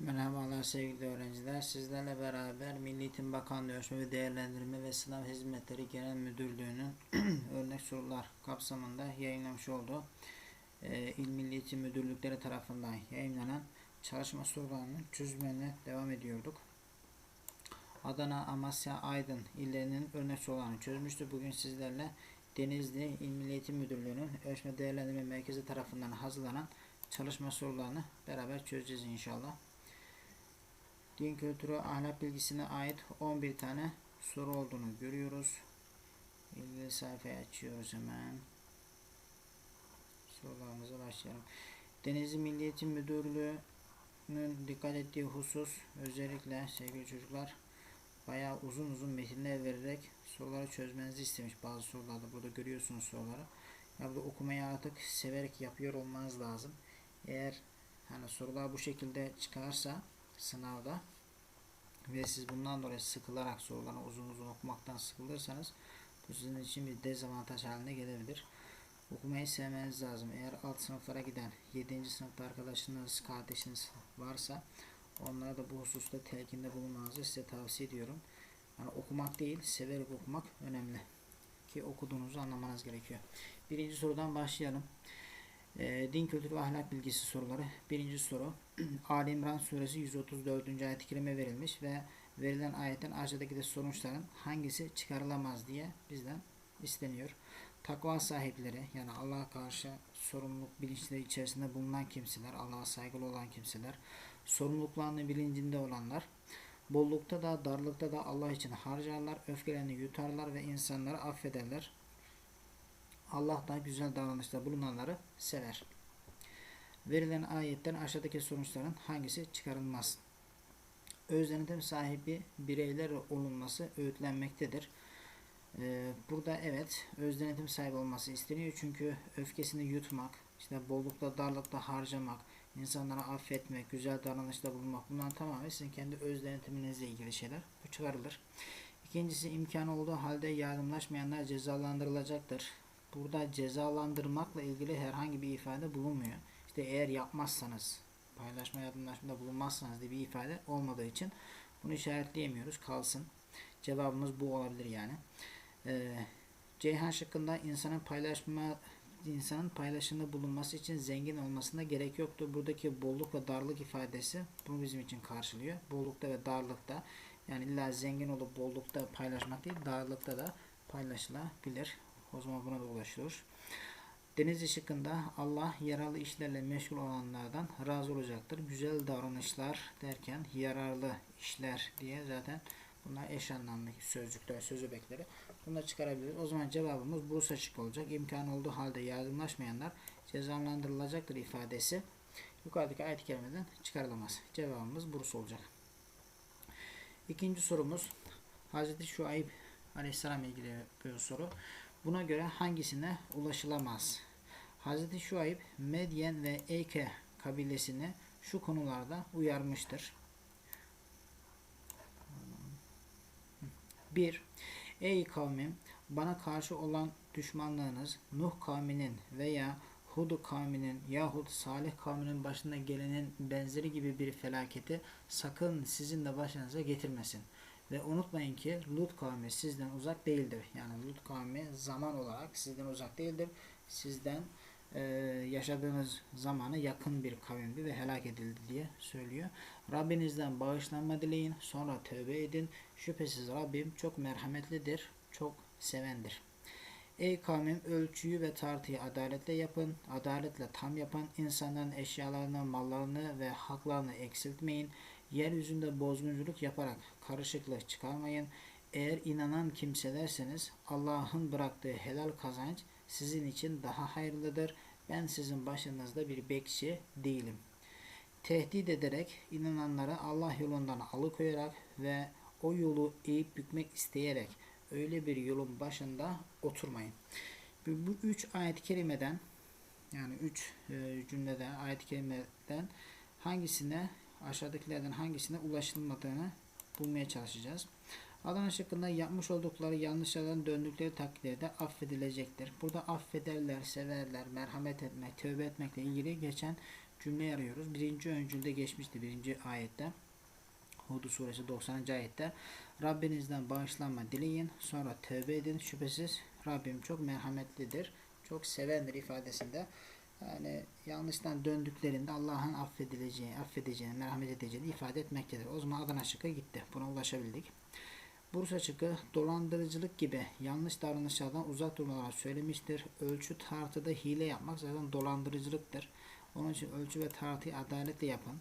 Merhabalar sevgili öğrenciler. Sizlerle beraber Milli Eğitim Bakanlığı Ölçme ve Değerlendirme ve Sınav Hizmetleri Genel Müdürlüğü'nün örnek sorular kapsamında yayınlamış olduğu e, İl Milli Eğitim Müdürlükleri tarafından yayınlanan çalışma sorularının çözümlerine devam ediyorduk. Adana, Amasya, Aydın illerinin örnek sorularını çözmüştü. Bugün sizlerle Denizli İl Milli Eğitim Müdürlüğü'nün Ölçme Değerlendirme Merkezi tarafından hazırlanan çalışma sorularını beraber çözeceğiz inşallah. Din kültürü ahlak bilgisine ait 11 tane soru olduğunu görüyoruz. İlgili sayfayı açıyoruz hemen. Sorularımıza başlayalım. Denizli Milli Eğitim Müdürlüğü'nün dikkat ettiği husus özellikle sevgili çocuklar bayağı uzun uzun metinler vererek soruları çözmenizi istemiş bazı sorularda. Burada görüyorsunuz soruları. Ya burada okumayı artık severek yapıyor olmanız lazım. Eğer hani sorular bu şekilde çıkarsa sınavda ve siz bundan dolayı sıkılarak soruları uzun uzun okumaktan sıkılırsanız bu sizin için bir dezavantaj haline gelebilir. Okumayı sevmeniz lazım. Eğer alt sınıflara giden 7. sınıfta arkadaşınız, kardeşiniz varsa onlara da bu hususta telkinde bulunmanızı size tavsiye ediyorum. Yani okumak değil, severek okumak önemli. Ki okuduğunuzu anlamanız gerekiyor. Birinci sorudan başlayalım. E, din kültürü ve ahlak bilgisi soruları. Birinci soru. Ali İmran suresi 134. ayet-i kerime verilmiş ve verilen ayetten aşağıdaki de sonuçların hangisi çıkarılamaz diye bizden isteniyor. Takva sahipleri yani Allah'a karşı sorumluluk bilinçleri içerisinde bulunan kimseler, Allah'a saygılı olan kimseler, sorumluluklarını bilincinde olanlar, bollukta da darlıkta da Allah için harcarlar, öfkelerini yutarlar ve insanları affederler. Allah da güzel davranışta bulunanları sever. Verilen ayetten aşağıdaki sonuçların hangisi çıkarılmaz? Özdenetim sahibi bireyler olunması öğütlenmektedir. Ee, burada evet özdenetim sahibi olması isteniyor çünkü öfkesini yutmak, işte bollukta darlıkta harcamak, insanlara affetmek, güzel davranışta bulunmak bunlar tamamen sizin kendi öz denetiminizle ilgili şeyler. Bu çıkarılır. İkincisi imkan olduğu halde yardımlaşmayanlar cezalandırılacaktır. Burada cezalandırmakla ilgili herhangi bir ifade bulunmuyor. İşte eğer yapmazsanız, paylaşma yardımlaşmada bulunmazsanız diye bir ifade olmadığı için bunu işaretleyemiyoruz. Kalsın. Cevabımız bu olabilir yani. Ee, Ceyhan şıkkında insanın paylaşma insanın paylaşımda bulunması için zengin olmasına gerek yoktur. Buradaki bolluk ve darlık ifadesi bunu bizim için karşılıyor. Bollukta ve darlıkta yani illa zengin olup bollukta paylaşmak değil, darlıkta da paylaşılabilir. O zaman buna da ulaşılır. Deniz ışıkında Allah yararlı işlerle meşgul olanlardan razı olacaktır. Güzel davranışlar derken yararlı işler diye zaten bunlar eş anlamlı sözcükler, söz öbekleri. Bunları çıkarabiliriz. O zaman cevabımız Bursa şık olacak. İmkan olduğu halde yardımlaşmayanlar cezalandırılacaktır ifadesi yukarıdaki ayet-i kerimeden çıkarılamaz. Cevabımız Bursa olacak. İkinci sorumuz Hz. Şuayb Aleyhisselam ilgili bir soru. Buna göre hangisine ulaşılamaz? Hz. Şuayb, Medyen ve Eyke kabilesini şu konularda uyarmıştır. 1. Ey kavmim bana karşı olan düşmanlığınız Nuh kavminin veya Hud kavminin yahut Salih kavminin başına gelenin benzeri gibi bir felaketi sakın sizin de başınıza getirmesin. Ve unutmayın ki Lut kavmi sizden uzak değildir. Yani Lut kavmi zaman olarak sizden uzak değildir. Sizden e, yaşadığınız zamana yakın bir kavimdi ve helak edildi diye söylüyor. Rabbinizden bağışlanma dileyin. Sonra tövbe edin. Şüphesiz Rabbim çok merhametlidir. Çok sevendir. Ey kavmim ölçüyü ve tartıyı adaletle yapın. Adaletle tam yapın. İnsanların eşyalarını, mallarını ve haklarını eksiltmeyin. Yeryüzünde bozgunculuk yaparak karışıklık çıkarmayın. Eğer inanan kimselerseniz Allah'ın bıraktığı helal kazanç sizin için daha hayırlıdır. Ben sizin başınızda bir bekçi değilim. Tehdit ederek inananları Allah yolundan alıkoyarak ve o yolu eğip bükmek isteyerek öyle bir yolun başında oturmayın. Bu üç ayet-i kerimeden yani üç e, cümleden ayet-i kerimeden hangisine aşağıdakilerden hangisine ulaşılmadığını bulmaya çalışacağız. Adana şıkkında yapmış oldukları yanlışlardan döndükleri takdirde affedilecektir. Burada affederler, severler, merhamet etmek, tövbe etmekle ilgili geçen cümle arıyoruz. Birinci öncülde geçmişti birinci ayette. Hud suresi 90. ayette Rabbinizden bağışlanma dileyin sonra tövbe edin şüphesiz Rabbim çok merhametlidir çok sevendir ifadesinde yani yanlıştan döndüklerinde Allah'ın affedileceği, affedeceğini, merhamet edeceğini ifade etmektedir. O zaman Adana şıkkı gitti. Buna ulaşabildik. Bursa şıkkı dolandırıcılık gibi yanlış davranışlardan uzak durmaları söylemiştir. Ölçü tartıda hile yapmak zaten dolandırıcılıktır. Onun için ölçü ve tartıyı adaletle yapın.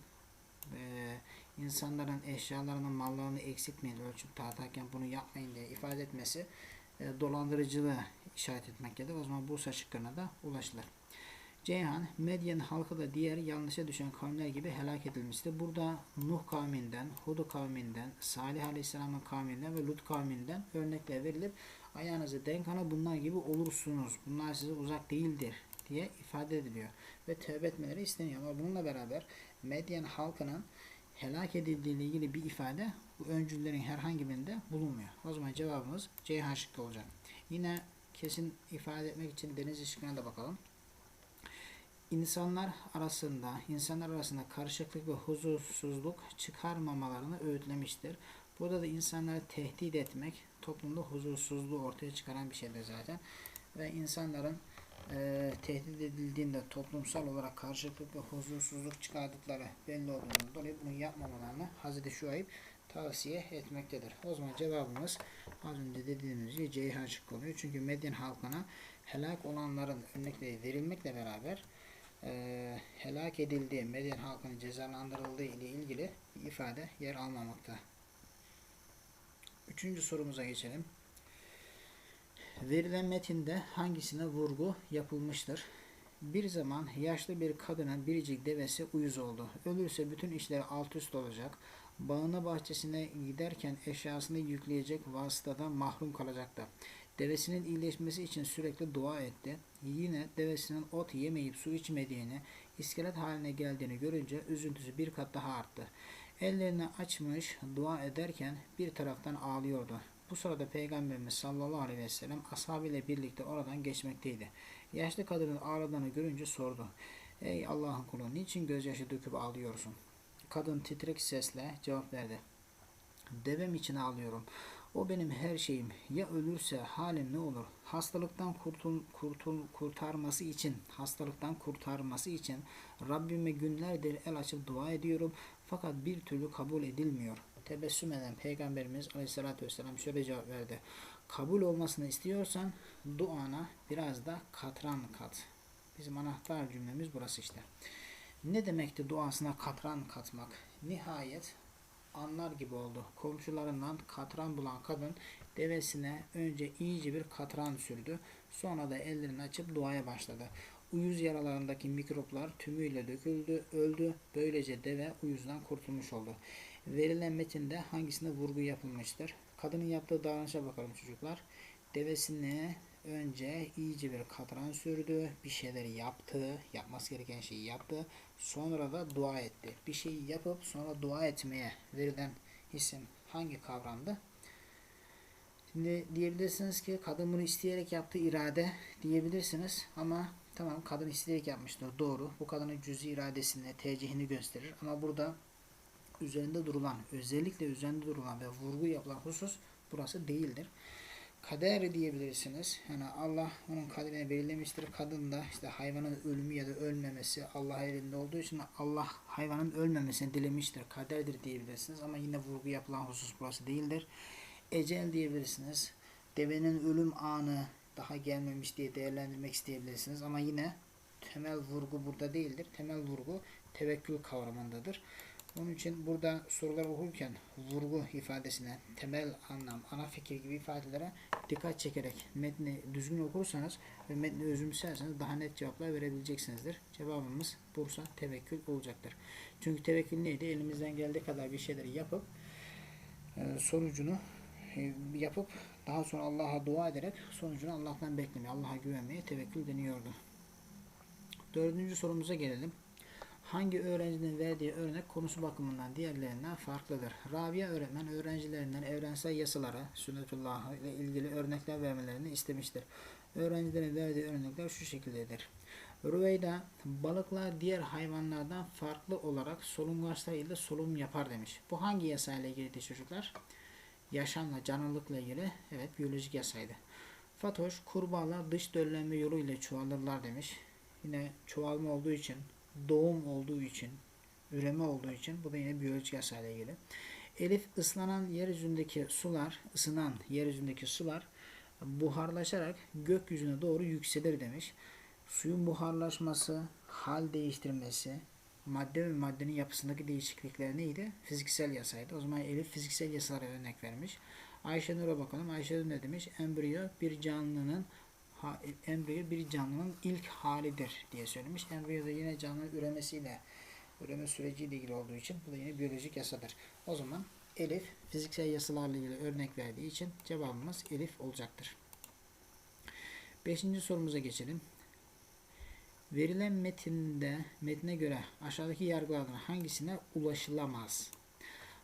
Ee, insanların eşyalarının mallarını eksiltmeyin ölçüp tartarken bunu yapmayın diye ifade etmesi e, dolandırıcılığı işaret etmektedir. O zaman Bursa şıkkına da ulaşılır. Ceyhan, Medyen halkı da diğer yanlışa düşen kavimler gibi helak edilmiştir. Burada Nuh kavminden, Hud kavminden, Salih Aleyhisselam'ın kavminden ve Lut kavminden örnekler verilip ayağınızı denk ana bunlar gibi olursunuz. Bunlar size uzak değildir diye ifade ediliyor. Ve tövbe etmeleri isteniyor. Ama bununla beraber Medyen halkının helak edildiği ile ilgili bir ifade bu öncüllerin herhangi birinde bulunmuyor. O zaman cevabımız Ceyhan şıkkı olacak. Yine kesin ifade etmek için deniz şıkkına da bakalım. İnsanlar arasında, insanlar arasında karışıklık ve huzursuzluk çıkarmamalarını öğütlemiştir. Burada da insanları tehdit etmek toplumda huzursuzluğu ortaya çıkaran bir şeydir zaten. Ve insanların e, tehdit edildiğinde toplumsal olarak karşılıklı ve huzursuzluk çıkardıkları belli olduğundan dolayı bunu yapmamalarını Hazreti Şuayb tavsiye etmektedir. O zaman cevabımız az önce dediğimiz gibi Ceyhan şıkkı oluyor. Çünkü Medyen halkına helak olanların örnekleri verilmekle beraber e, helak edildiği, Medyen halkının cezalandırıldığı ile ilgili ifade yer almamakta. Üçüncü sorumuza geçelim. Verilen metinde hangisine vurgu yapılmıştır? Bir zaman yaşlı bir kadının biricik devesi uyuz oldu. Ölürse bütün işleri alt üst olacak. Bağına bahçesine giderken eşyasını yükleyecek vasıtada mahrum kalacaktı. Devesinin iyileşmesi için sürekli dua etti. Yine devesinin ot yemeyip su içmediğini, iskelet haline geldiğini görünce üzüntüsü bir kat daha arttı. Ellerini açmış dua ederken bir taraftan ağlıyordu. Bu sırada Peygamberimiz sallallahu aleyhi ve sellem ashabıyla birlikte oradan geçmekteydi. Yaşlı kadının ağladığını görünce sordu. Ey Allah'ın kulu niçin gözyaşı döküp ağlıyorsun? Kadın titrek sesle cevap verdi. Devem için ağlıyorum. O benim her şeyim. Ya ölürse halim ne olur? Hastalıktan kurtul, kurtul, kurtarması için, hastalıktan kurtarması için Rabbime günlerdir el açıp dua ediyorum. Fakat bir türlü kabul edilmiyor. Tebessüm eden Peygamberimiz Aleyhisselatü Vesselam şöyle cevap verdi. Kabul olmasını istiyorsan duana biraz da katran kat. Bizim anahtar cümlemiz burası işte. Ne demekti duasına katran katmak? Nihayet anlar gibi oldu. Komşularından katran bulan kadın devesine önce iyice bir katran sürdü. Sonra da ellerini açıp duaya başladı. Uyuz yaralarındaki mikroplar tümüyle döküldü, öldü. Böylece deve uyuzdan kurtulmuş oldu. Verilen metinde hangisine vurgu yapılmıştır? Kadının yaptığı davranışa bakalım çocuklar. Devesine önce iyice bir katran sürdü, bir şeyleri yaptı, yapması gereken şeyi yaptı. Sonra da dua etti. Bir şeyi yapıp sonra dua etmeye verilen isim hangi kavramdı? Şimdi diyebilirsiniz ki kadın bunu isteyerek yaptı irade diyebilirsiniz ama tamam kadın isteyerek yapmıştır doğru. Bu kadının cüzi iradesini, tercihini gösterir ama burada üzerinde durulan, özellikle üzerinde durulan ve vurgu yapılan husus burası değildir. Kader diyebilirsiniz. Yani Allah onun kaderine belirlemiştir. Kadın da işte hayvanın ölümü ya da ölmemesi Allah elinde olduğu için Allah hayvanın ölmemesini dilemiştir. Kaderdir diyebilirsiniz ama yine vurgu yapılan husus burası değildir. Ecel diyebilirsiniz. Devenin ölüm anı daha gelmemiş diye değerlendirmek isteyebilirsiniz ama yine temel vurgu burada değildir. Temel vurgu tevekkül kavramındadır. Onun için burada sorular okurken vurgu ifadesine, temel anlam, ana fikir gibi ifadelere dikkat çekerek metni düzgün okursanız ve metni özümserseniz daha net cevaplar verebileceksinizdir. Cevabımız Bursa tevekkül olacaktır. Çünkü tevekkül neydi? Elimizden geldiği kadar bir şeyleri yapıp e, sonucunu e, yapıp daha sonra Allah'a dua ederek sonucunu Allah'tan beklemeye, Allah'a güvenmeye tevekkül deniyordu. Dördüncü sorumuza gelelim hangi öğrencinin verdiği örnek konusu bakımından diğerlerinden farklıdır? Rabia öğretmen öğrencilerinden evrensel yasalara, sünnetullah ile ilgili örnekler vermelerini istemiştir. Öğrencilerin verdiği örnekler şu şekildedir. Rüveyda balıklar diğer hayvanlardan farklı olarak solungaçlarıyla solunum yapar demiş. Bu hangi yasayla ilgiliydi çocuklar? Yaşamla, canlılıkla ilgili evet biyolojik yasaydı. Fatoş kurbağalar dış döllenme yoluyla çoğalırlar demiş. Yine çoğalma olduğu için, doğum olduğu için, üreme olduğu için bu da yine biyolojik yasayla ilgili. Elif ıslanan yeryüzündeki sular, ısınan yeryüzündeki sular buharlaşarak gökyüzüne doğru yükselir demiş. Suyun buharlaşması, hal değiştirmesi, madde ve maddenin yapısındaki değişiklikler neydi? Fiziksel yasaydı. O zaman Elif fiziksel yasalara örnek vermiş. Ayşenur'a bakalım. Ayşenur ne demiş? Embriyo bir canlının embriyo bir canlının ilk halidir diye söylemiş. Embriyo da yine canlının üremesiyle üreme süreciyle ilgili olduğu için bu da yine biyolojik yasadır. O zaman Elif fiziksel yasalarla ilgili örnek verdiği için cevabımız Elif olacaktır. Beşinci sorumuza geçelim. Verilen metinde metne göre aşağıdaki yargılardan hangisine ulaşılamaz?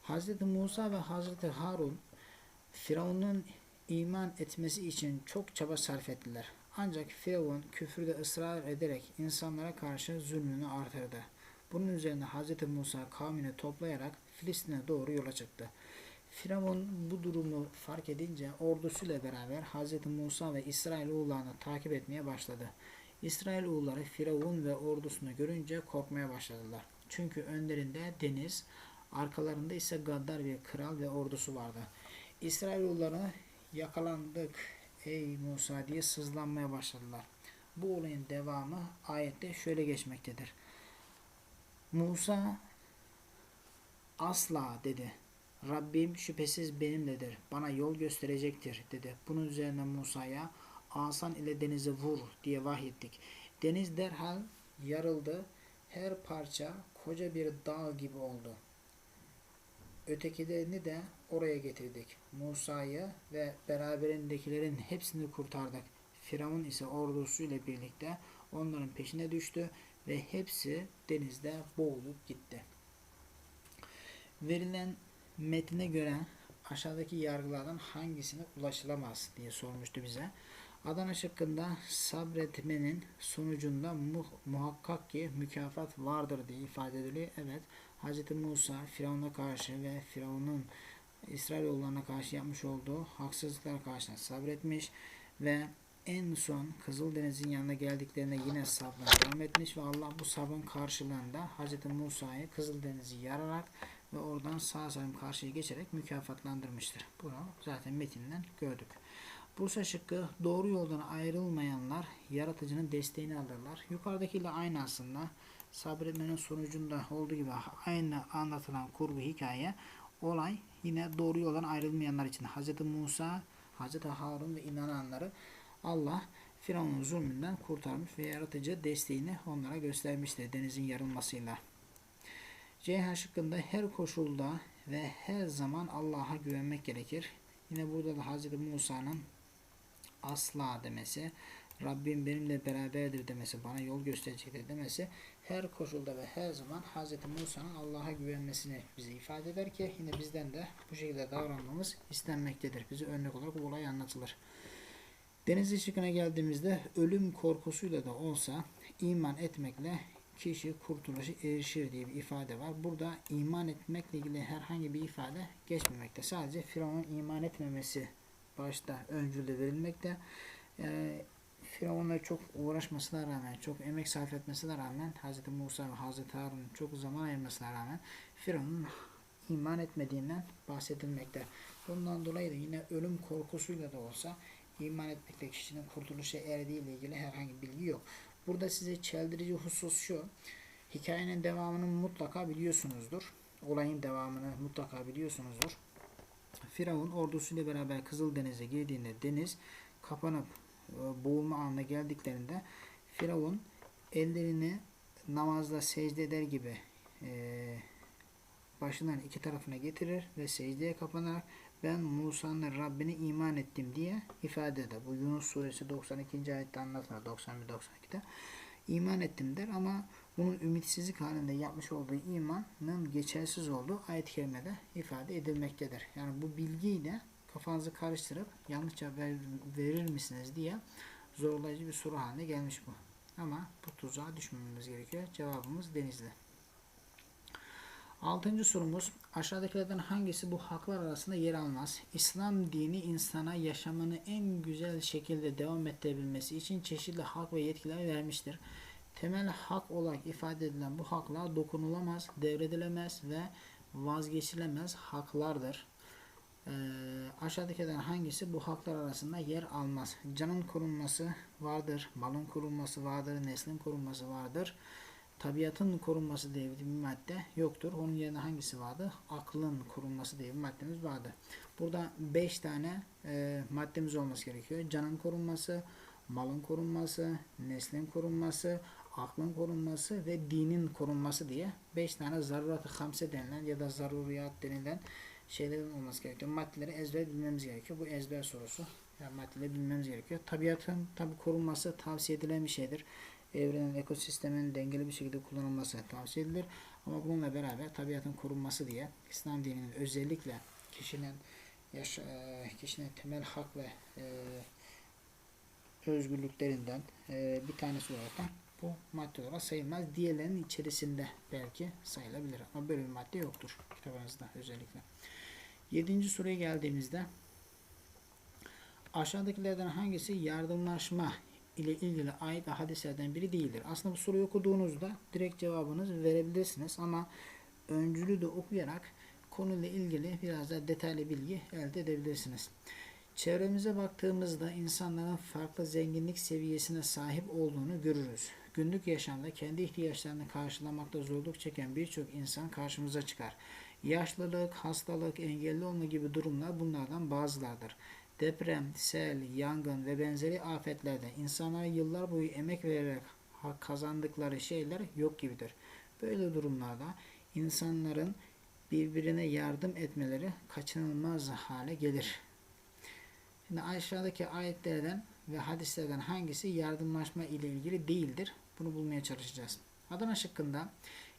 Hz. Musa ve Hz. Harun Firavun'un iman etmesi için çok çaba sarf ettiler. Ancak Firavun küfürde ısrar ederek insanlara karşı zulmünü artırdı. Bunun üzerine Hz. Musa kavmini toplayarak Filistin'e doğru yola çıktı. Firavun bu durumu fark edince ordusuyla beraber Hz. Musa ve İsrailoğullarını takip etmeye başladı. İsrailoğulları Firavun ve ordusunu görünce korkmaya başladılar. Çünkü önlerinde deniz, arkalarında ise gaddar bir kral ve ordusu vardı. İsrailoğulları yakalandık ey Musa diye sızlanmaya başladılar. Bu olayın devamı ayette şöyle geçmektedir. Musa asla dedi. Rabbim şüphesiz benimledir. Bana yol gösterecektir dedi. Bunun üzerine Musa'ya asan ile denize vur diye vahyettik. Deniz derhal yarıldı. Her parça koca bir dağ gibi oldu. Ötekilerini de oraya getirdik. Musa'yı ve beraberindekilerin hepsini kurtardık. Firavun ise ordusuyla birlikte onların peşine düştü ve hepsi denizde boğulup gitti. Verilen metne göre aşağıdaki yargılardan hangisine ulaşılamaz diye sormuştu bize. Adana şıkkında sabretmenin sonucunda mu muhakkak ki mükafat vardır diye ifade ediliyor. Evet Hz. Musa Firavun'a karşı ve Firavun'un İsrailoğullarına karşı yapmış olduğu haksızlıklar karşısında sabretmiş ve en son Kızıldeniz'in yanına geldiklerinde yine sabrına devam etmiş ve Allah bu sabrın karşılığında Hz. Musa'yı Kızıldeniz'i yararak ve oradan sağ salim karşıya geçerek mükafatlandırmıştır. Bunu zaten metinden gördük. Bursa şıkkı doğru yoldan ayrılmayanlar yaratıcının desteğini alırlar. Yukarıdakiyle aynı aslında. Sabretmenin sonucunda olduğu gibi aynı anlatılan kurgu hikaye olay yine doğru yoldan ayrılmayanlar için Hz. Musa, Hz. Harun ve inananları Allah Firavun'un zulmünden kurtarmış ve yaratıcı desteğini onlara göstermiştir denizin yarılmasıyla. C şıkkında her koşulda ve her zaman Allah'a güvenmek gerekir. Yine burada da Hz. Musa'nın asla demesi, Rabbim benimle beraberdir demesi, bana yol gösterecektir demesi her koşulda ve her zaman Hz. Musa'nın Allah'a güvenmesini bize ifade eder ki yine bizden de bu şekilde davranmamız istenmektedir. Bize örnek olarak bu olay anlatılır. Deniz ışıkına geldiğimizde ölüm korkusuyla da olsa iman etmekle kişi kurtuluşa erişir diye bir ifade var. Burada iman etmekle ilgili herhangi bir ifade geçmemekte. Sadece Firavun'un iman etmemesi başta öncülde verilmekte. Yani Firavun'la çok uğraşmasına rağmen, çok emek sarf etmesine rağmen Hz. Musa ve Hz. Harun çok zaman ayırmasına rağmen Firavun'un iman etmediğinden bahsedilmekte. Bundan dolayı da yine ölüm korkusuyla da olsa iman etmekle kişinin kurtuluşa erdiği ile ilgili herhangi bilgi yok. Burada size çeldirici husus şu. Hikayenin devamını mutlaka biliyorsunuzdur. Olayın devamını mutlaka biliyorsunuzdur. Firavun ordusuyla beraber Kızıldeniz'e girdiğinde deniz kapanıp e, boğulma anına geldiklerinde Firavun ellerini namazda secde eder gibi e, başından iki tarafına getirir ve secdeye kapanarak ben Musa'nın Rabbine iman ettim diye ifade eder. Bu Yunus suresi 92. ayette anlatılır. 91-92'de iman ettim der ama bunun ümitsizlik halinde yapmış olduğu imanın geçersiz olduğu ayet-i kerimede ifade edilmektedir. Yani bu bilgiyle kafanızı karıştırıp yanlış cevap verir misiniz diye zorlayıcı bir soru haline gelmiş bu. Ama bu tuzağa düşmememiz gerekiyor. Cevabımız Denizli. Altıncı sorumuz aşağıdakilerden hangisi bu haklar arasında yer almaz? İslam dini insana yaşamını en güzel şekilde devam ettirebilmesi için çeşitli hak ve yetkiler vermiştir. Temel hak olarak ifade edilen bu haklar dokunulamaz, devredilemez ve vazgeçilemez haklardır. Ee, aşağıdakilerden hangisi bu haklar arasında yer almaz? Canın korunması vardır, malın korunması vardır, neslin korunması vardır. Tabiatın korunması diye bir madde yoktur. Onun yerine hangisi vardı? Aklın korunması diye bir maddemiz vardı. Burada 5 tane e, maddemiz olması gerekiyor. Canın korunması, malın korunması, neslin korunması, aklın korunması ve dinin korunması diye 5 tane zarurat-ı hamse denilen ya da zaruriyat denilen şeylerin olması gerekiyor. Maddeleri ezber bilmemiz gerekiyor. Bu ezber sorusu. Yani maddeleri bilmemiz gerekiyor. Tabiatın tabi korunması tavsiye edilen bir şeydir. Evrenin, ekosistemin dengeli bir şekilde kullanılması tavsiye edilir. Ama bununla beraber tabiatın korunması diye İslam dininin özellikle kişinin yaş e, kişinin temel hak ve e, özgürlüklerinden e, bir tanesi olarak da bu madde olarak sayılmaz. Diğerlerinin içerisinde belki sayılabilir. Ama böyle bir madde yoktur kitabınızda özellikle. Yedinci soruya geldiğimizde aşağıdakilerden hangisi yardımlaşma ile ilgili ve hadislerden biri değildir. Aslında bu soruyu okuduğunuzda direkt cevabınızı verebilirsiniz ama öncülü de okuyarak konuyla ilgili biraz daha detaylı bilgi elde edebilirsiniz. Çevremize baktığımızda insanların farklı zenginlik seviyesine sahip olduğunu görürüz. Günlük yaşamda kendi ihtiyaçlarını karşılamakta zorluk çeken birçok insan karşımıza çıkar. Yaşlılık, hastalık, engelli olma gibi durumlar bunlardan bazılardır. Deprem, sel, yangın ve benzeri afetlerde insanlar yıllar boyu emek vererek kazandıkları şeyler yok gibidir. Böyle durumlarda insanların birbirine yardım etmeleri kaçınılmaz hale gelir. Şimdi aşağıdaki ayetlerden ve hadislerden hangisi yardımlaşma ile ilgili değildir? Bunu bulmaya çalışacağız. Adana şıkkında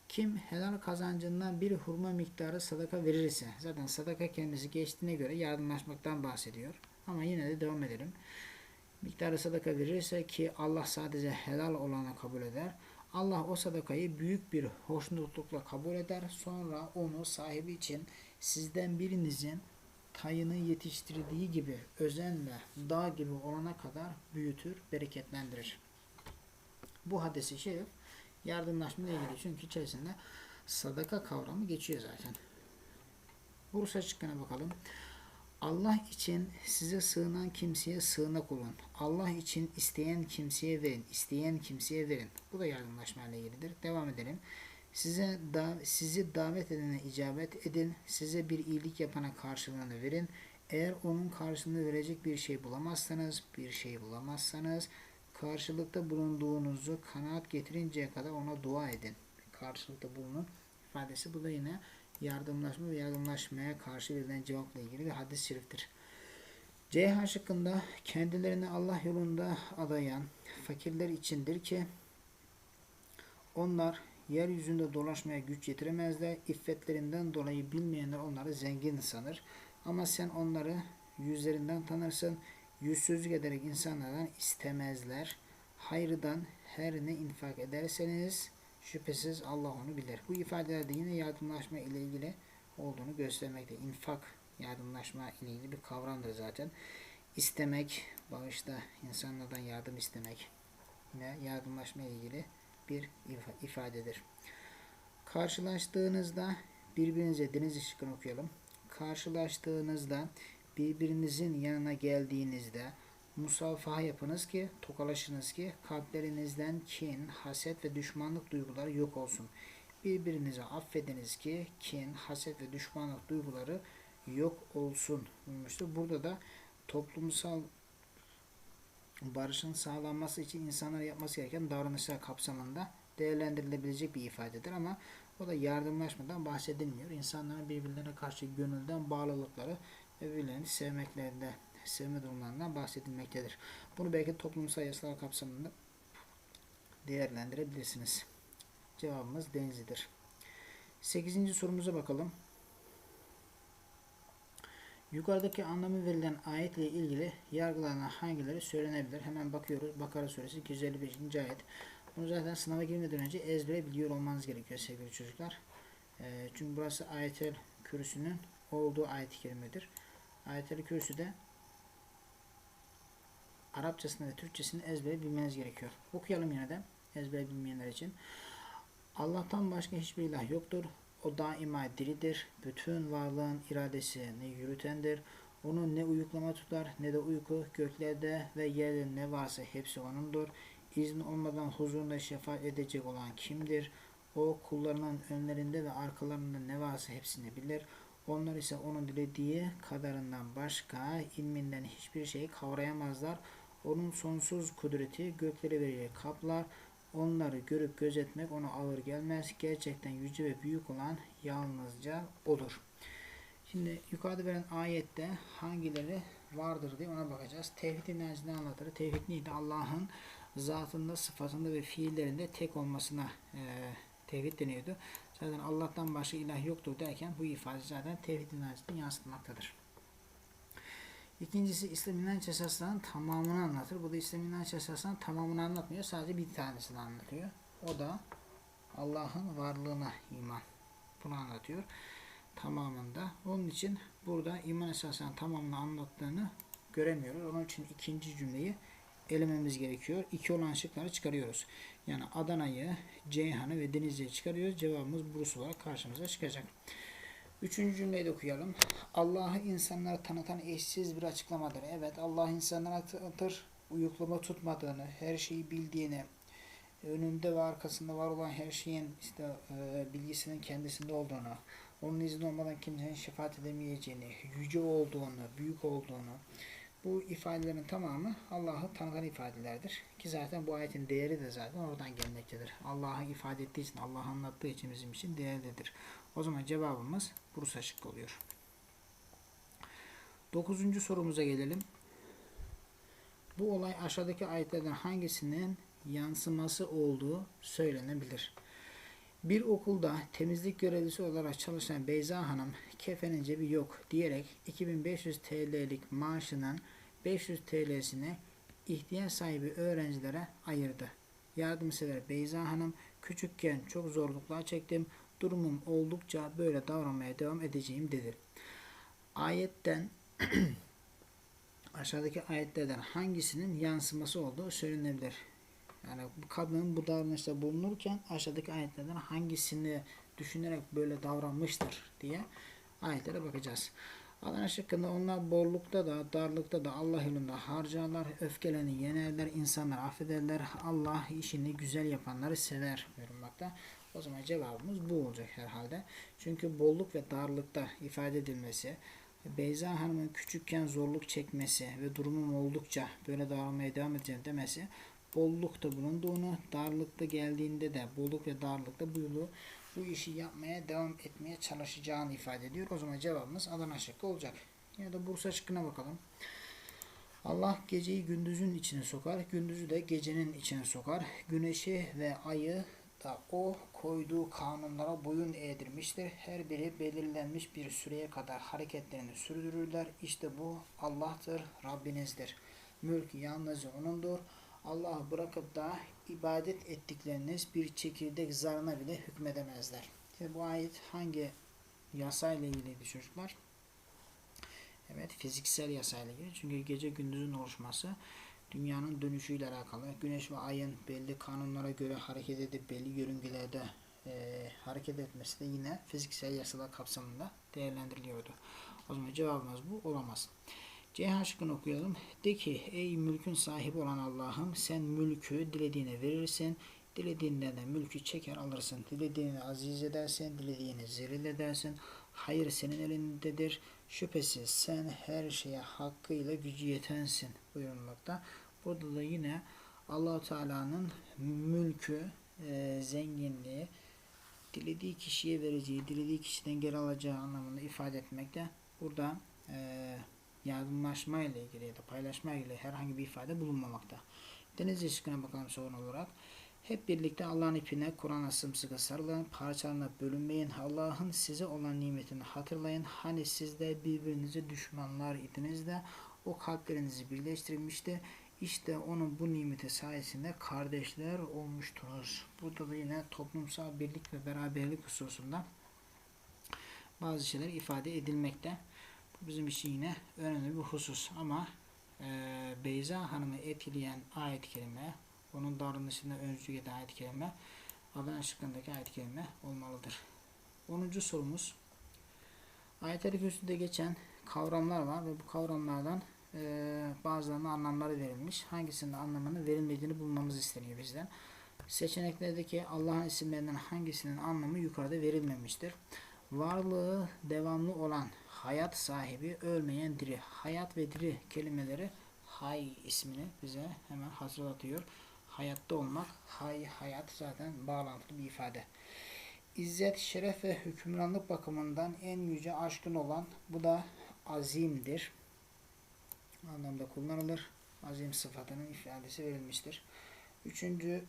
kim helal kazancından bir hurma miktarı sadaka verirse, zaten sadaka kendisi geçtiğine göre yardımlaşmaktan bahsediyor. Ama yine de devam edelim. Miktarı sadaka verirse ki Allah sadece helal olanı kabul eder. Allah o sadakayı büyük bir hoşnutlukla kabul eder. Sonra onu sahibi için sizden birinizin tayını yetiştirdiği gibi özenle dağ gibi olana kadar büyütür, bereketlendirir. Bu hadisi şerif yardımlaşma ile ilgili çünkü içerisinde sadaka kavramı geçiyor zaten. Bursa şıkkına bakalım. Allah için size sığınan kimseye sığınak olun. Allah için isteyen kimseye verin. isteyen kimseye verin. Bu da yardımlaşma ile ilgilidir. Devam edelim. Size da, sizi davet edene icabet edin. Size bir iyilik yapana karşılığını verin. Eğer onun karşılığını verecek bir şey bulamazsanız, bir şey bulamazsanız karşılıkta bulunduğunuzu kanaat getirinceye kadar ona dua edin. Karşılıkta bulunun ifadesi bu da yine yardımlaşma ve yardımlaşmaya karşı verilen cevapla ilgili bir hadis-i şeriftir. C şıkkında kendilerini Allah yolunda adayan fakirler içindir ki onlar yeryüzünde dolaşmaya güç yetiremezler. İffetlerinden dolayı bilmeyenler onları zengin sanır. Ama sen onları yüzlerinden tanırsın. Yüzsüzlük ederek insanlardan istemezler. Hayrıdan her ne infak ederseniz şüphesiz Allah onu bilir. Bu ifadelerde yine yardımlaşma ile ilgili olduğunu göstermekte. İnfak yardımlaşma ile ilgili bir kavramdır zaten. İstemek, bağışta insanlardan yardım istemek yine yardımlaşma ile ilgili bir ifadedir. Karşılaştığınızda birbirinize deniz ışıkını okuyalım. Karşılaştığınızda birbirinizin yanına geldiğinizde musafaha yapınız ki, tokalaşınız ki kalplerinizden kin, haset ve düşmanlık duyguları yok olsun. Birbirinize affediniz ki kin, haset ve düşmanlık duyguları yok olsun. Burada da toplumsal barışın sağlanması için insanlar yapması gereken davranışlar kapsamında değerlendirilebilecek bir ifadedir ama o da yardımlaşmadan bahsedilmiyor. İnsanların birbirlerine karşı gönülden bağlılıkları ve birbirlerini sevmeklerinde, sevme durumlarından bahsedilmektedir. Bunu belki toplumsal yasalar kapsamında değerlendirebilirsiniz. Cevabımız Denizli'dir. 8. sorumuza bakalım. Yukarıdaki anlamı verilen ayetle ilgili yargılanan hangileri söylenebilir? Hemen bakıyoruz. Bakara suresi 255. ayet. Bunu zaten sınava girmeden önce ezbere biliyor olmanız gerekiyor sevgili çocuklar. Ee, çünkü burası ayetel kürsünün olduğu ayet-i kerimedir. Ayetel kürsü de Arapçasını ve Türkçesini ezbere bilmeniz gerekiyor. Okuyalım yine de ezbere bilmeyenler için. Allah'tan başka hiçbir ilah yoktur. O daima diridir. Bütün varlığın iradesini yürütendir. Onun ne uyuklama tutar ne de uyku göklerde ve yerde ne varsa hepsi O'nundur. İzni olmadan huzurunda şefaat edecek olan kimdir? O kullarının önlerinde ve arkalarında ne varsa hepsini bilir. Onlar ise onun dilediği kadarından başka ilminden hiçbir şeyi kavrayamazlar. Onun sonsuz kudreti gökleri ve kaplar. Onları görüp gözetmek ona ağır gelmez. Gerçekten yüce ve büyük olan yalnızca odur. Şimdi yukarıda verilen ayette hangileri vardır diye ona bakacağız. Tevhid inancını anlatır. Tevhid neydi? Allah'ın zatında, sıfatında ve fiillerinde tek olmasına e, tevhid deniyordu. Zaten Allah'tan başka ilah yoktur derken bu ifade zaten tevhid inancını yansıtmaktadır. İkincisi İslam inanç esaslarının tamamını anlatır. Bu da İslam inanç esaslarının tamamını anlatmıyor. Sadece bir tanesini anlatıyor. O da Allah'ın varlığına iman. Bunu anlatıyor. Tamamında. Onun için burada iman esaslarının tamamını anlattığını göremiyoruz. Onun için ikinci cümleyi elememiz gerekiyor. İki olan şıkları çıkarıyoruz. Yani Adana'yı, Ceyhan'ı ve Denizli'yi çıkarıyoruz. Cevabımız Bursa olarak karşımıza çıkacak. Üçüncü cümleyi de okuyalım. Allah'ı insanlara tanıtan eşsiz bir açıklamadır. Evet Allah insanlara tanıtır. Uyuklama tutmadığını, her şeyi bildiğini, önünde ve arkasında var olan her şeyin işte e, bilgisinin kendisinde olduğunu, onun izni olmadan kimsenin şefaat edemeyeceğini, yüce olduğunu, büyük olduğunu, bu ifadelerin tamamı Allah'ı tanıtan ifadelerdir. Ki zaten bu ayetin değeri de zaten oradan gelmektedir. Allah'ı ifade ettiği için, Allah'ı anlattığı için bizim için değerlidir. O zaman cevabımız Bursa şıkkı oluyor. Dokuzuncu sorumuza gelelim. Bu olay aşağıdaki ayetlerden hangisinin yansıması olduğu söylenebilir. Bir okulda temizlik görevlisi olarak çalışan Beyza Hanım kefenin cebi yok diyerek 2500 TL'lik maaşının 500 TL'sini ihtiyaç sahibi öğrencilere ayırdı. Yardımsever Beyza Hanım küçükken çok zorluklar çektim. Durumum oldukça böyle davranmaya devam edeceğim dedi. Ayetten aşağıdaki ayetlerden hangisinin yansıması olduğu söylenebilir. Yani bu kadının bu davranışta bulunurken aşağıdaki ayetlerden hangisini düşünerek böyle davranmıştır diye ayetlere bakacağız. Adana şıkkında onlar bollukta da darlıkta da Allah yolunda harcarlar, öfkeleni yenerler, insanlar affederler, Allah işini güzel yapanları sever buyurmakta. O zaman cevabımız bu olacak herhalde. Çünkü bolluk ve darlıkta ifade edilmesi, Beyza Hanım'ın küçükken zorluk çekmesi ve durumum oldukça böyle davranmaya devam edeceğim demesi bollukta bulunduğunu, darlıkta geldiğinde de bolluk ve darlıkta bu yolu bu işi yapmaya devam etmeye çalışacağını ifade ediyor. O zaman cevabımız Adana şıkkı olacak. Ya da Bursa şıkkına bakalım. Allah geceyi gündüzün içine sokar, gündüzü de gecenin içine sokar. Güneşi ve ayı da o koyduğu kanunlara boyun eğdirmiştir. Her biri belirlenmiş bir süreye kadar hareketlerini sürdürürler. İşte bu Allah'tır, Rabbinizdir. Mülk yalnızca O'nundur. Allah'ı bırakıp da ibadet ettikleriniz bir çekirdek zarına bile hükmedemezler. İşte bu ayet hangi yasayla ilgiliydi çocuklar? Evet fiziksel yasayla ilgili. Çünkü gece gündüzün oluşması dünyanın dönüşüyle alakalı. Güneş ve ayın belli kanunlara göre hareket edip belli yörüngelerde e, hareket etmesi de yine fiziksel yasalar kapsamında değerlendiriliyordu. O zaman cevabımız bu olamaz. C şıkkını okuyalım. De ki ey mülkün sahibi olan Allah'ım sen mülkü dilediğine verirsin. Dilediğinden de mülkü çeker alırsın. Dilediğini aziz edersin. Dilediğini zelil edersin. Hayır senin elindedir. Şüphesiz sen her şeye hakkıyla gücü yetensin buyurulmakta. Burada da yine allah Teala'nın mülkü, e, zenginliği dilediği kişiye vereceği, dilediği kişiden geri alacağı anlamında ifade etmekte. Burada e, yardımlaşma ile ilgili ya da paylaşma ile herhangi bir ifade bulunmamakta. Deniz ilişkine bakalım sorun olarak. Hep birlikte Allah'ın ipine, Kur'an'a sımsıkı sarılın, parçalarına bölünmeyin. Allah'ın size olan nimetini hatırlayın. Hani siz de birbirinize düşmanlar idiniz de o kalplerinizi birleştirmişti. İşte onun bu nimeti sayesinde kardeşler olmuştunuz. Burada da yine toplumsal birlik ve beraberlik hususunda bazı şeyler ifade edilmekte. Bu bizim için yine önemli bir husus ama e, Beyza Hanım'ı etkileyen ayet-i kerime, onun davranışında öncülük eden ayet-i kerime, Adana şıkkındaki ayet-i kerime olmalıdır. 10. sorumuz Ayet-i geçen kavramlar var ve bu kavramlardan e, bazılarının anlamları verilmiş. Hangisinin anlamını verilmediğini bulmamız isteniyor bizden. Seçeneklerdeki Allah'ın isimlerinden hangisinin anlamı yukarıda verilmemiştir. Varlığı devamlı olan hayat sahibi, ölmeyen diri. Hayat ve diri kelimeleri hay ismini bize hemen hatırlatıyor. Hayatta olmak, hay, hayat zaten bağlantılı bir ifade. İzzet, şeref ve hükümranlık bakımından en yüce aşkın olan bu da azimdir. Anlamda kullanılır. Azim sıfatının ifadesi verilmiştir. Üçüncü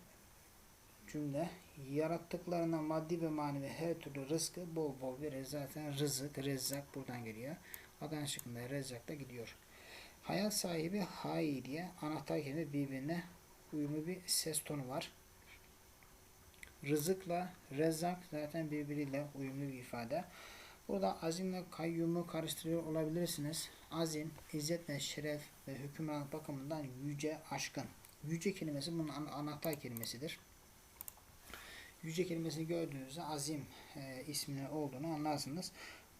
cümle yarattıklarına maddi ve manevi her türlü rızkı bol bol verir. Zaten rızık, rezzak buradan geliyor. Adana şıkkında rezzak da gidiyor. Hayat sahibi hay diye anahtar kelime birbirine uyumlu bir ses tonu var. Rızıkla rezzak zaten birbiriyle uyumlu bir ifade. Burada azimle kayyumu karıştırıyor olabilirsiniz. Azim, izzet ve şeref ve hükümranlık bakımından yüce aşkın. Yüce kelimesi bunun anahtar kelimesidir. Yüce kelimesini gördüğünüzde azim e, isminin olduğunu anlarsınız.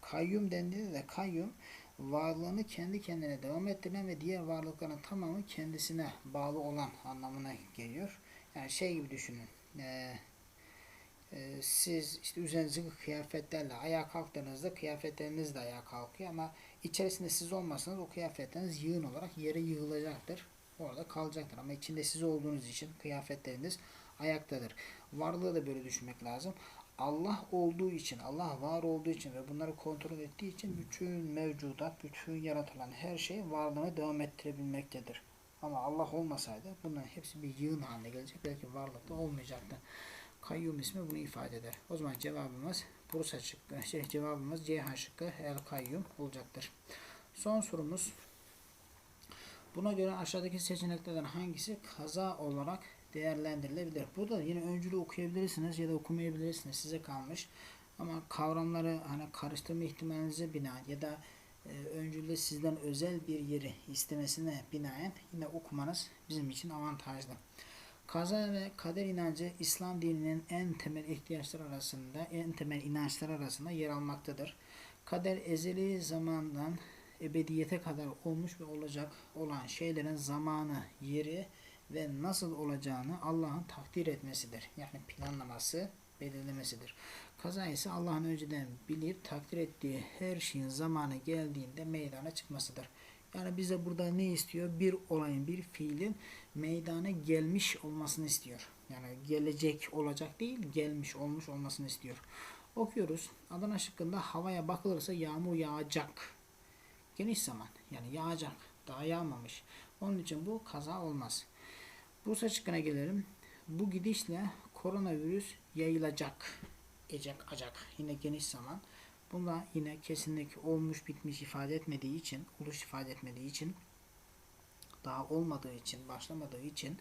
Kayyum dendiğinde de kayyum varlığını kendi kendine devam ettiren ve diğer varlıkların tamamı kendisine bağlı olan anlamına geliyor. Yani şey gibi düşünün. E, e, siz işte üzerinizdeki kıyafetlerle ayağa kalktığınızda kıyafetleriniz de ayağa kalkıyor ama içerisinde siz olmasanız o kıyafetleriniz yığın olarak yere yığılacaktır. Orada kalacaktır ama içinde siz olduğunuz için kıyafetleriniz ayaktadır. Varlığı da böyle düşünmek lazım. Allah olduğu için, Allah var olduğu için ve bunları kontrol ettiği için bütün mevcudat, bütün yaratılan her şey varlığını devam ettirebilmektedir. Ama Allah olmasaydı bunların hepsi bir yığın haline gelecek. Belki varlıkta olmayacaktı. Kayyum ismi bunu ifade eder. O zaman cevabımız Bursa şıkkı, şey, cevabımız Ceyhan şıkkı El Kayyum olacaktır. Son sorumuz. Buna göre aşağıdaki seçeneklerden hangisi kaza olarak değerlendirilebilir? Burada yine öncülü okuyabilirsiniz ya da okumayabilirsiniz. Size kalmış. Ama kavramları hani karıştırma ihtimalinize binaen ya da e, öncülde sizden özel bir yeri istemesine binaen yine okumanız bizim için avantajlı. Kaza ve kader inancı İslam dininin en temel ihtiyaçlar arasında, en temel inançlar arasında yer almaktadır. Kader ezeli zamandan ebediyete kadar olmuş ve olacak olan şeylerin zamanı, yeri ve nasıl olacağını Allah'ın takdir etmesidir. Yani planlaması, belirlemesidir. Kaza ise Allah'ın önceden bilir, takdir ettiği her şeyin zamanı geldiğinde meydana çıkmasıdır. Yani bize burada ne istiyor? Bir olayın, bir fiilin meydana gelmiş olmasını istiyor. Yani gelecek olacak değil, gelmiş olmuş olmasını istiyor. Okuyoruz. Adana şıkkında havaya bakılırsa yağmur yağacak. Geniş zaman. Yani yağacak. Daha yağmamış. Onun için bu kaza olmaz. Bursa şıkkına gelelim. Bu gidişle koronavirüs yayılacak. Ecek acak. Yine geniş zaman. Bunda yine kesinlikle olmuş bitmiş ifade etmediği için, oluş ifade etmediği için, daha olmadığı için, başlamadığı için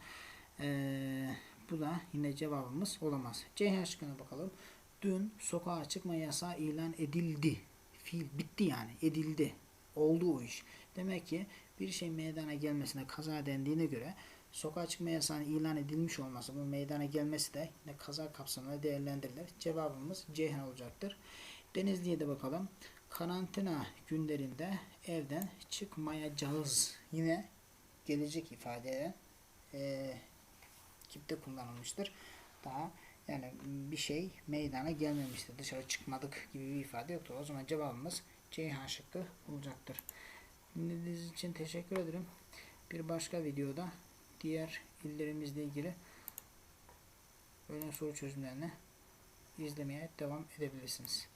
ee, bu da yine cevabımız olamaz. C şıkkına bakalım. Dün sokağa çıkma yasağı ilan edildi. Fiil bitti yani. Edildi. Oldu o iş. Demek ki bir şey meydana gelmesine kaza dendiğine göre sokağa çıkma yasağının ilan edilmiş olması, bu meydana gelmesi de yine kaza kapsamında değerlendirilir. Cevabımız Ceyhan olacaktır. Denizli'ye de bakalım. Karantina günlerinde evden çıkmayacağız. Yine gelecek ifade e, kipte kullanılmıştır. Daha yani bir şey meydana gelmemiştir. Dışarı çıkmadık gibi bir ifade yoktur. O zaman cevabımız Ceyhan şıkkı olacaktır. Dinlediğiniz için teşekkür ederim. Bir başka videoda diğer illerimizle ilgili öğlen soru çözümlerini izlemeye devam edebilirsiniz.